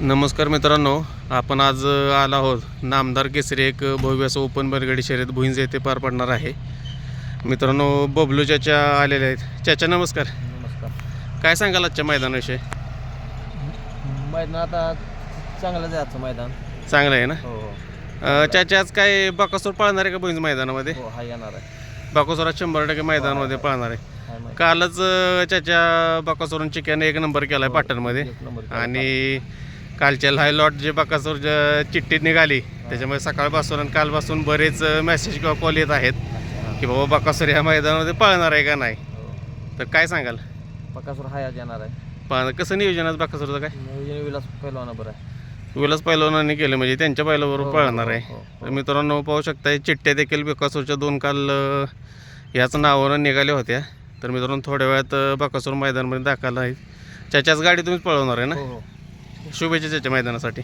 नमस्कार मित्रांनो आपण आज आलो आहोत. नामदार केसरी एक भव्य असं ओपन बैलगाडी शर्यत भुईंज येथे पार पडणार आहे. मित्रांनो बबलू चाचा आलेले आहेत. चाचा नमस्कार. नमस्कार. काय सांगाल आजच्या मैदानाविषयी? मैदान आता चांगलं जायचं मैदान. चांगलं आहे ना? हो. हो अ, चाचा आज काय बाकासूर पाळणार आहे का भुईंज मैदानामध्ये? हो हा येणार आहे. बाकासूर आज शंभर टक्के मैदानामध्ये पाळणार आहे. हाय. कालच अ, चाचा बाकासूरून चिकन एक नंबर केला आहे पाटणमध्ये. एक नंबर केला. आणि कालच्या हाय लॉट जे बाकासूर चिठ्ठीत निघाली त्याच्यामुळे सकाळपासून आणि कालपासून बरेच मेसेज किंवा कॉल येत आहेत हा. की बाबा बाकासूर ह्या मैदानामध्ये पळणार आहे का नाही? हो. तर काय सांगाल? पकासूर हाय आज येणार आहे. पण कसं नियोजन आहे बाकासूरचं काय? नियोजन विलास पहिलवाना बरं आहे. विलास पैलवानांनी केलं म्हणजे त्यांच्या पैलवाबरोबर हो, पळणार हो, आहे. हो, हो. तर मित्रांनो पाहू शकता चिठ्ठ्या देखील बकासूरच्या दोन काल अ, ह्याच नावानं निघाल्या होत्या. तर मित्रांनो थोड्या वेळात बकासूर मैदानामध्ये दाखल आहे त्याच्याच गाडी तुम्हीच पळवणार आहे ना? हो हो. शुभेच्छा त्याच्या मैदानासाठी.